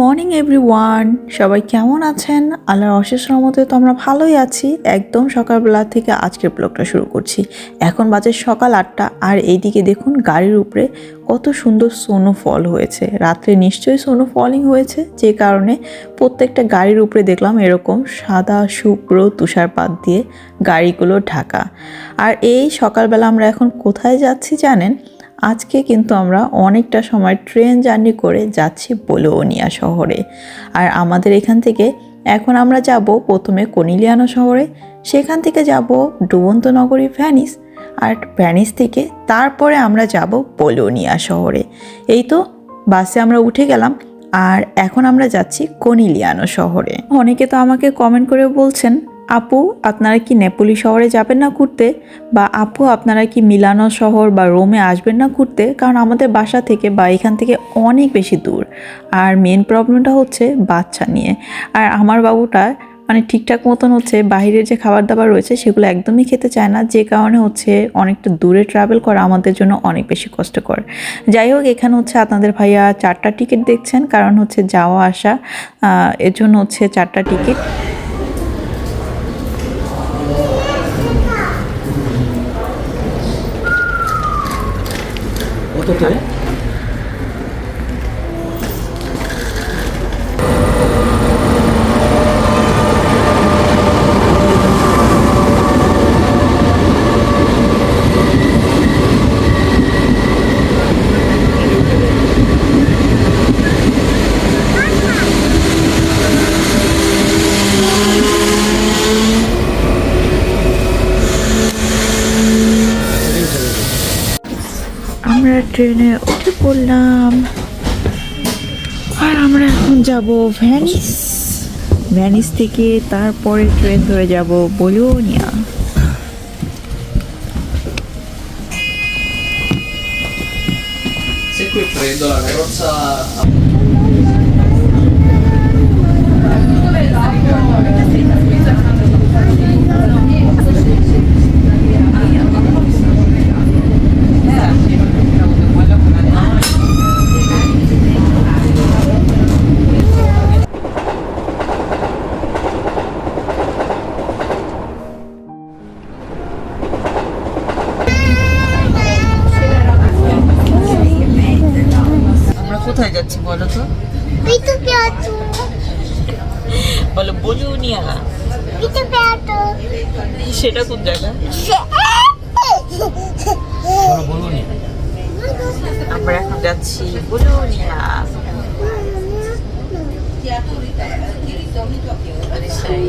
Morning, everyone. সবাই কেমন আছেন? আল্লাহর অশেষ রহমতে তো আমরা ভালোই আছি। একদম সকালবেলা থেকে আজকের ব্লগটা শুরু করছি। এখন বাজে সকাল আটটা। আর এইদিকে দেখুন, গাড়ির উপরে কত সুন্দর সোনো ফল হয়েছে। রাত্রে নিশ্চয়ই স্নো ফলিং হয়েছে। যে কারণে প্রত্যেকটা গাড়ির উপরে দেখলাম এরকম সাদা শুক্র তুষারপাত দিয়ে গাড়িগুলো ঢাকা। আর এই সকালবেলা আমরা এখন কোথায় যাচ্ছি জানেন? আজকে কিন্তু আমরা অনেকটা সময় ট্রেন জার্নি করে যাচ্ছি বোলোনিয়া শহরে। আর আমাদের এখান থেকে এখন আমরা যাব প্রথমে কনিলিয়ানো শহরে, সেখান থেকে যাব ডুবন্ত নগরী ভ্যানিস, আর ভ্যানিস থেকে তারপরে আমরা যাব বোলোনিয়া শহরে। এই তো, বাসে আমরা উঠে গেলাম, আর এখন আমরা যাচ্ছি কনিলিয়ানো শহরে। অনেকে তো আমাকে কমেন্ট করে বলছেন আপু, আপনারা কি নেপোলি শহরে যাবেন না ঘুরতে? বা আপু, আপনারা কি মিলানো শহর বা রোমে আসবেন না ঘুরতে? কারণ আমাদের বাসা থেকে বা এখান থেকে অনেক বেশি দূর। আর মেন প্রবলেমটা হচ্ছে বাচ্চা নিয়ে। আর আমার বাবুটা মানে ঠিকঠাক মতন হচ্ছে, বাইরের যে খাবার দাবার রয়েছে, সেগুলো একদমই খেতে চায় না। যে কারণে হচ্ছে অনেকটা দূরে ট্রাভেল করা আমাদের জন্য অনেক বেশি কষ্টকর। যাই হোক, এখানে হচ্ছে আপনাদের ভাইয়া চারটা টিকিট দেখছেন। কারণ হচ্ছে যাওয়া আসা এর জন্য হচ্ছে চারটা টিকিট 어떻게? ট্রেনে উঠে পড়লাম। আর আমরা এখন যাব ভ্যানিস। ভ্যানিস থেকে তারপরে ট্রেন ধরে যাব Bologna Se qui prendo la carrozza যাচ্ছি বলো তো। বলো বোলোনিয়া. সেটা কোন জায়গা আমরা এখন যাচ্ছি। বোলোনিয়া সেই।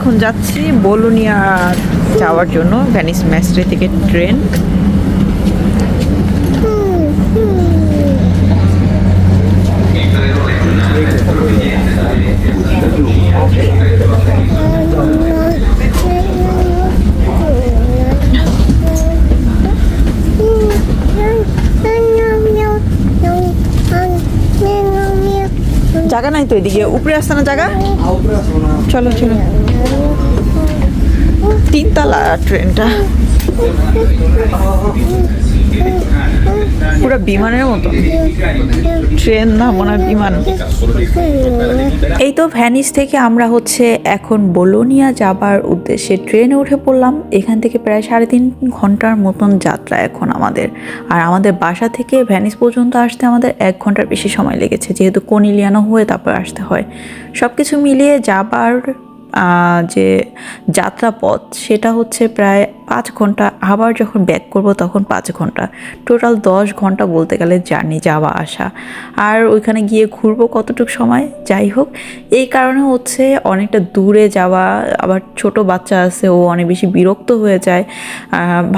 এখন যাচ্ছি বোলোনিয়া যাওয়ার জন্য, ভ্যানিস ম্যাস্ট্রে থেকে ট্রেন। জায়গা নাই তো এদিকে? উপরে আসছে না জায়গা? চলো চলো। তিনতলা ট্রেনটা। পুরো বিমানের মতো। ট্রেন না, মনে হয় বিমান। এই তো ভ্যানিস থেকে আমরা হচ্ছে এখন বোলোনিয়া যাবার উদ্দেশ্যে ট্রেনে উঠে পড়লাম। এখান থেকে প্রায় সাড়ে তিন ঘণ্টার মতন যাত্রা এখন আমাদের। আর আমাদের বাসা থেকে ভ্যানিস পর্যন্ত আসতে আমাদের এক ঘণ্টার বেশি সময় লেগেছে। যেহেতু কনিলিয়ানো হয়ে তারপর আসতে হয়। সব কিছু মিলিয়ে যাবার যে যাত্রাপথ, সেটা হচ্ছে প্রায় পাঁচ ঘণ্টা। আবার যখন ব্যাক করব তখন পাঁচ ঘণ্টা। টোটাল দশ ঘণ্টা বলতে গেলে জার্নি যাওয়া, আসা। আর ওইখানে গিয়ে ঘুরবো কতটুকু সময়? যাই হোক, এই কারণে হচ্ছে অনেকটা দূরে যাওয়া, আবার ছোট বাচ্চা আছে, ও অনেক বেশি বিরক্ত হয়ে যায়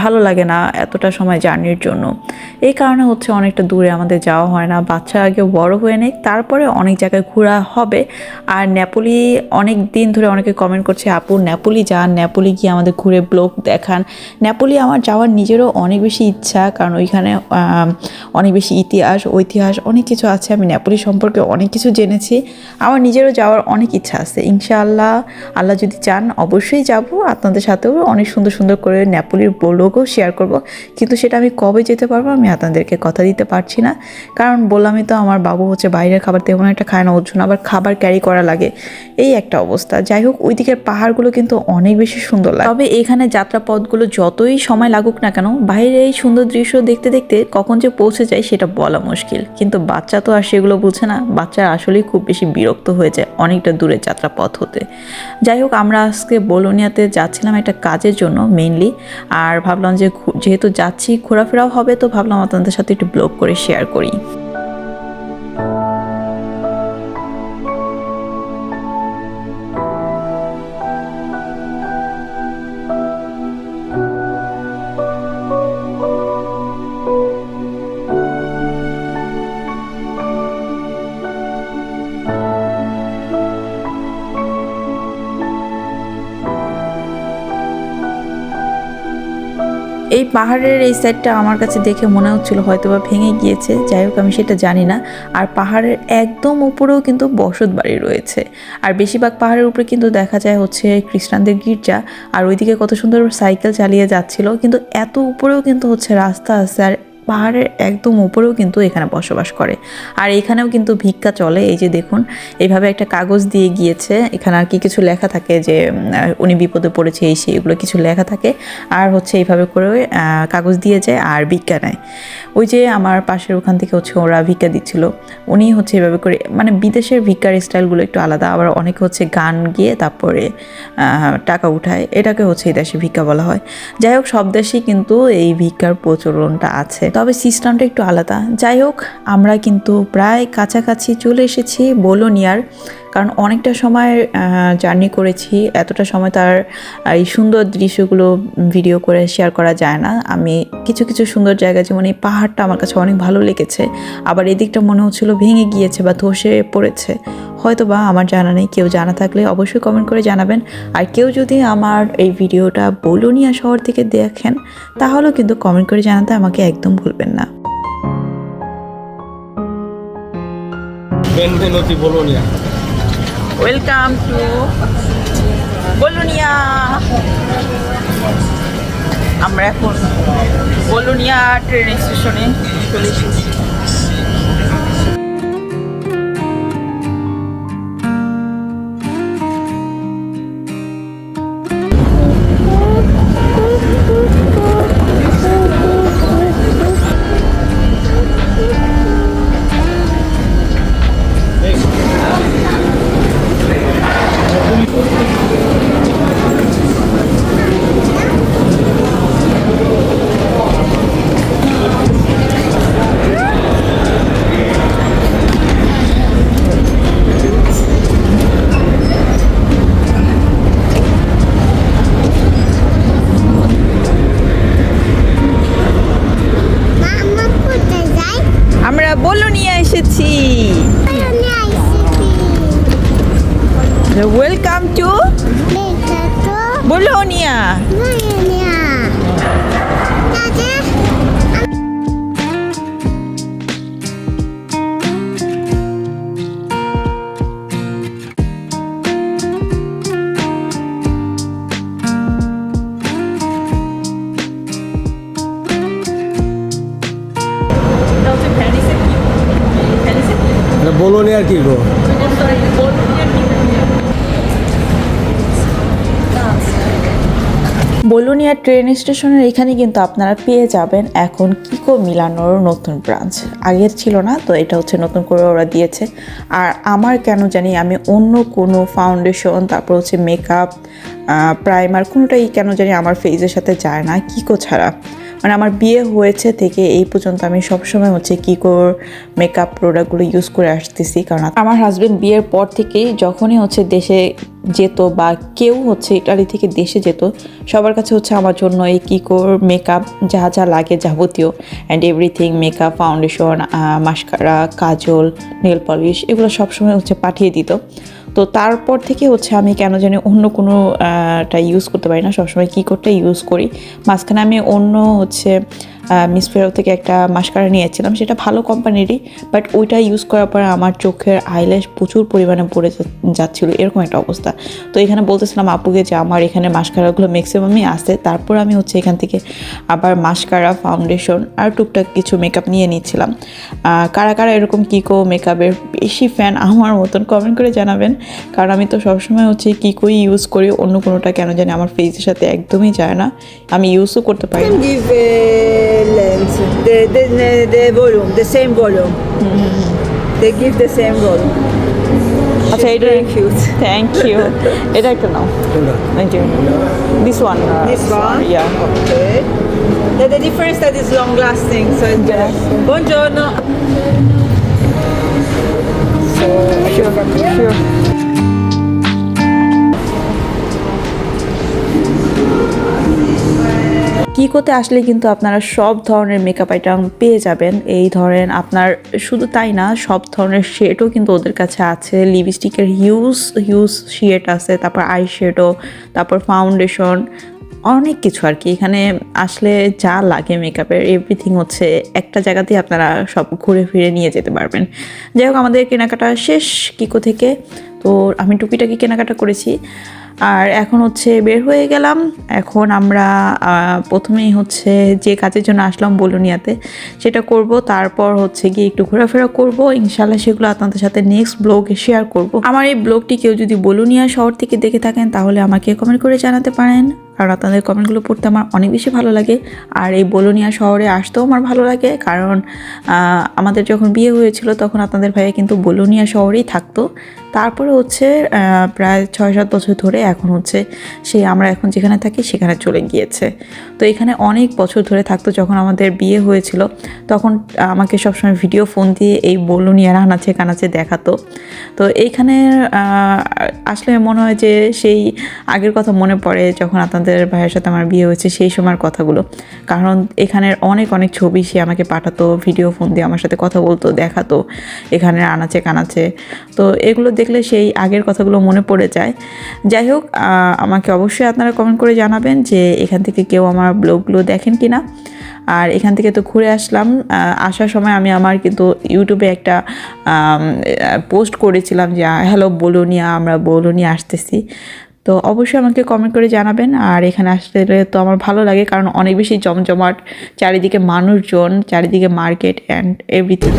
ভালো লাগে না এতটা সময় জার্নির জন্য। এই কারণে হচ্ছে অনেকটা দূরে আমাদের যাওয়া হয় না। বাচ্চা আগে বড় হয়ে নেই, তারপরে অনেক জায়গায় ঘোরা হবে। আর নেপোলি অনেক দিন ধরে, অনেকে কমেন্ট করছে, আপু নেপোলি যান নেপোলি গিয়ে আমাদের ঘুরে ব্লগ দেখান। নেপোলি আমার যাওয়ার নিজেরও অনেক বেশি ইচ্ছা, কারণ ওইখানে অনেক বেশি ইতিহাস, ঐতিহাস অনেক কিছু আছে। আমি নেপোলি সম্পর্কে অনেক কিছু জেনেছি। আমার নিজেরও যাওয়ার অনেক ইচ্ছা আছে। ইনশাআল্লাহ, আল্লাহ যদি চান, অবশ্যই যাব। আপনাদের সাথেও অনেক সুন্দর সুন্দর করে নেপোলির ব্লগও শেয়ার করব। কিন্তু সেটা আমি কবে যেতে পারব, আমি আপনাদেরকে কথা দিতে পারছি না। কারণ বললামই তো, আমার বাবু হচ্ছে বাইরের খাবার, তেমন একটা খায় না, ওর জন্য আবার খাবার ক্যারি করা লাগে। এই একটা অবস্থা। যাই হোক ওই দিকের পাহাড়গুলো কিন্তু অনেক বেশি সুন্দর লাগে। তবে এখানে যাত্রা পথগুলো যতই সময় লাগুক না কেন, বাইরে এই সুন্দর দৃশ্য দেখতে দেখতে কখন যে পৌঁছে যায় সেটা বলা মুশকিল। কিন্তু বাচ্চা তো আর সেগুলো বুঝে না, বাচ্চা আসলেই খুব বেশি বিরক্ত হয়ে যায় অনেকটা দূরে যাত্রা পথ হতে। যাই হোক, আমরা আজকে বোলোনিয়াতে যাচ্ছিলাম একটা কাজের জন্য মেইনলি আর ভাবলাম যে যেহেতু যাচ্ছি, ঘোরাফেরাও হবে, তো ভাবলাম আপনাদের সাথে একটু ব্লগ করে শেয়ার করি। পাহাড়ের এই সাইডটা আমার কাছে দেখে মনে হচ্ছিল হয়তো বা ভেঙে গিয়েছে। যাই হোক, আমি সেটা জানি না। আর পাহাড়ের একদম উপরেও কিন্তু বসত বাড়ি রয়েছে। আর বেশিরভাগ পাহাড়ের উপরে কিন্তু দেখা যায় হচ্ছে খ্রিস্টানদের গির্জা। আর ওইদিকে কত সুন্দর সাইকেল চালিয়ে যাচ্ছিল। কিন্তু এত উপরেও কিন্তু হচ্ছে রাস্তা আছে। আর পাহাড়ের একদম উপরেও কিন্তু এখানে বসবাস করে। আর এখানেও কিন্তু ভিক্ষা চলে, এই যে দেখুন এইভাবে একটা কাগজ দিয়ে গিয়েছে। এখানে আর কি কিছু লেখা থাকে যে উনি বিপদে পড়েছে, এই সেই এগুলো কিছু লেখা থাকে। আর হচ্ছে এইভাবে করে কাগজ দিয়ে যায় আর ভিক্ষা নেয়। ওই যে আমার পাশের ওখান থেকে হচ্ছে ওরা ভিক্ষা দিচ্ছিল। উনি হচ্ছে এভাবে করে মানে বিদেশের ভিক্ষার স্টাইলগুলো একটু আলাদা। আবার অনেকে হচ্ছে গান গিয়ে তারপরে টাকা উঠায়। এটাকে হচ্ছে এই দেশে ভিক্ষা বলা হয়। যাই হোক, সব দেশেই কিন্তু এই ভিক্ষার প্রচলনটা আছে। তবে সিস্টেমটা একটু আলাদা। যাই হোক, আমরা কিন্তু প্রায় কাছাকাছি চলে এসেছি বোলোনিয়ার, কারণ অনেকটা সময় জার্নি করেছি। এতটা সময় তার এই সুন্দর দৃশ্যগুলো ভিডিও করে শেয়ার করা যায় না। আমি কিছু কিছু সুন্দর জায়গা, যেমন এই পাহাড়টা আমার কাছে অনেক ভালো লেগেছে। আবার এদিকটা মনে হচ্ছিল ভেঙে গিয়েছে বা ধসে পড়েছে। হয়তো বা আমার জানা নেই কেউ জানা থাকলে অবশ্যই কমেন্ট করে জানাবেন। আর কেউ যদি আমার এই ভিডিওটা বলুনিয়া শহর থেকে দেখেন তাহলেও কিন্তু কমেন্ট করে জানাতে আমাকে একদম ভুলবেন না। ওয়েলকাম টু বলুনিয়া আমরা এখন বলুনিয়া ট্রেন স্টেশনে চলে এসেছি। বলোনিয়ার কি গো? বলুনিয়া ট্রেন স্টেশনের এখানে কিন্তু আপনারা পেয়ে যাবেন এখন কিকো মিলানোর নতুন ব্রাঞ্চ আগের ছিল না, তো এটা হচ্ছে নতুন করে ওরা দিয়েছে। আর আমার কেন জানি আমি অন্য কোনো ফাউন্ডেশন তারপর হচ্ছে মেকআপ প্রাইমার কোনোটাই কেন জানি আমার ফেসের সাথে যায় না। কিকো ছাড়া। মানে আমার বিয়ে হয়েছে থেকে এই পর্যন্ত আমি সবসময় হচ্ছে কিকোর মেকআপ প্রোডাক্টগুলো ইউজ করে আসতেছি। কারণ আমার হাজব্যান্ড বিয়ের পর থেকেই যখনই হচ্ছে দেশে যেত বা কেউ হচ্ছে ইটালি থেকে দেশে যেত, সবার কাছে হচ্ছে আমার জন্য এই কিকোর মেকআপ যা যা লাগে যাবতীয় and everything makeup foundation mascara kajal nail polish এগুলো সবসময় হচ্ছে পাঠিয়ে দিত। তো তারপর থেকে হচ্ছে আমি কেন জানি অন্য কোনো টা ইউজ করতে পারি না। সবসময় কী করতে ইউজ করি? মাঝখানে আমি অন্য হচ্ছে মিস ফেরো থেকে একটা মাস্কারা নিয়েছিলাম, সেটা ভালো কোম্পানিরই বাট ওইটা ইউজ করার পরে আমার চোখের আইল্যাশ প্রচুর পরিমাণে পড়ে যাচ্ছিল, এরকম একটা অবস্থা। তো এখানে বলতেছিলাম আপুকে যে আমার এখানে মাস্কারাগুলো ম্যাক্সিমামই আসে তারপর আমি হচ্ছে এখান থেকে আবার মাস্কারা ফাউন্ডেশন আর টুকটাক কিছু মেকআপ নিয়ে নিচ্ছিলাম। কারা কারা এরকম কিকো মেকআপের বেশি ফ্যান আমার মতন কমেন্ট করে জানাবেন, কারণ আমি তো সবসময় হচ্ছে কিকোই ইউজ করি, অন্য কোনোটা কেন জানি আমার ফেসের সাথে একদমই যায় না। আমি ইউজও করতে পারি the length, the, the, the volume, the same volume. Mm -hmm. They give the same volume. She's okay, very cute. Thank you. I dai che know. Thank you. This one. Uh, this one? Yeah. Okay. The, the difference that is long lasting, so it's yeah. Good. Buongiorno. So, sure, sure. কিকোতে আসলে কিন্তু আপনারা সব ধরনের makeup item পেয়ে যাবেন। এই ধরেন আপনার শুধু তাই না, সব ধরনের শেডও কিন্তু ওদের কাছে আছে। লিপস্টিকের হিউজ হিউজ শেড আছে, তারপর আই শেডও তারপর ফাউন্ডেশন অনেক কিছু আর কি। এখানে আসলে যা লাগে মেকআপের এভরিথিং হচ্ছে একটা জায়গাতেই আপনারা সব ঘুরে ফিরে নিয়ে যেতে পারবেন। যাই হোক, আমাদের কেনাকাটা শেষ কিকো থেকে। তো আমি টুপিটাকি কেনাকাটা করেছি। আর এখন হচ্ছে বের হয়ে গেলাম। এখন আমরা প্রথমেই হচ্ছে যে কাজের জন্য আসলাম বলুনিয়াতে, সেটা করব। তারপর হচ্ছে গিয়ে একটু ঘোরাফেরা করব। ইনশাল্লাহ সেগুলো আপনাদের সাথে নেক্সট ব্লগে শেয়ার করব। আমার এই ব্লগটি কেউ যদি বলুনিয়া শহর থেকে দেখে থাকেন, তাহলে আমাকে কমেন্ট করে জানাতে পারেন। কারণ আপনাদের কমেন্টগুলো পড়তে আমার অনেক বেশি ভালো লাগে। আর এই বলোনিয়া শহরে আসতেও আমার ভালো লাগে, কারণ আমাদের যখন বিয়ে হয়েছিল তখন আপনাদের ভাইয়া কিন্তু বলোনিয়া শহরেই থাকতো। তারপরে হচ্ছে প্রায় ছয় সাত বছর ধরে এখন হচ্ছে সে আমরা এখন যেখানে থাকি সেখানে চলে গিয়েছে। তো এখানে অনেক বছর ধরে থাকতো যখন আমাদের বিয়ে হয়েছিল, তখন আমাকে সবসময় ভিডিও ফোন দিয়ে এই বলুনিয়া রানাচে কানাচে দেখাতো। তো এইখানে আসলে মনে হয় যে সেই আগের কথা মনে পড়ে যখন আপনাদের ভাইয়ের সাথে আমার বিয়ে হয়েছে, সেই সময়ের কথাগুলো। কারণ এখানের অনেক অনেক ছবি সে আমাকে পাঠাতো ভিডিও ফোন দিয়ে আমার সাথে কথা বলতো, দেখাতো এখানের আনাচে, কানাচে। তো এগুলো দেখলে সেই আগের কথাগুলো মনে পড়ে যায়। যাই হোক আমাকে অবশ্যই আপনারা কমেন্ট করে জানাবেন যে এখান থেকে কেউ আমার ব্লগগুলো দেখেন কি না আর এখান থেকে তো ঘুরে আসলাম। আসার সময় আমি আমার কিন্তু ইউটিউবে একটা পোস্ট করেছিলাম যে, হ্যালো, বলুনিয়া, আমরা বলুনিয়া আসতেছি। তো অবশ্যই আমাকে কমেন্ট করে জানাবেন। আর এখানে আসলে তো আমার ভালো লাগে, কারণ অনেক বেশি জমজমাট, চারিদিকে মানুষজন, চারিদিকে মার্কেট অ্যান্ড এভরিথিং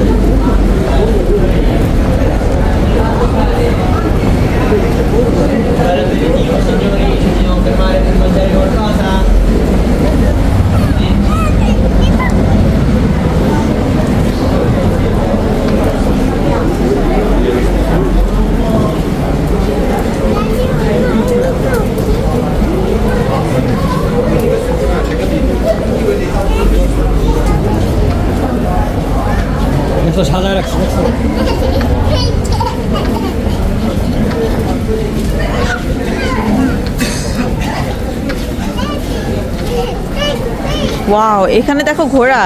ওয়াও এখানে দেখো ঘোড়া।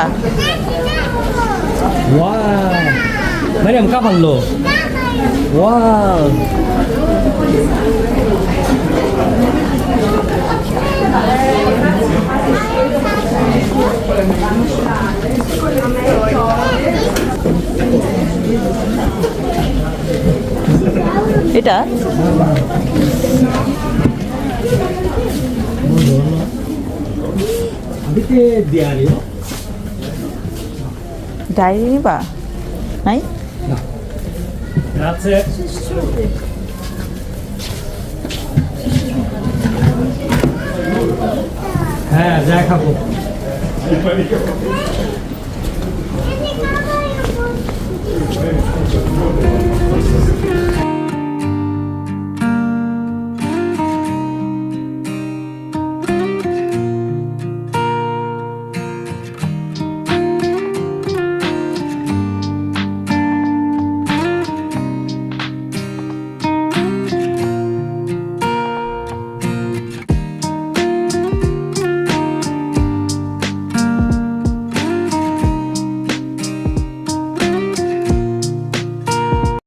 ওয়াও মারিয়াম কাপাল লো ওয়াও এটা? ডায়েরি নিবা? নাই? হ্যাঁ দেখাবো।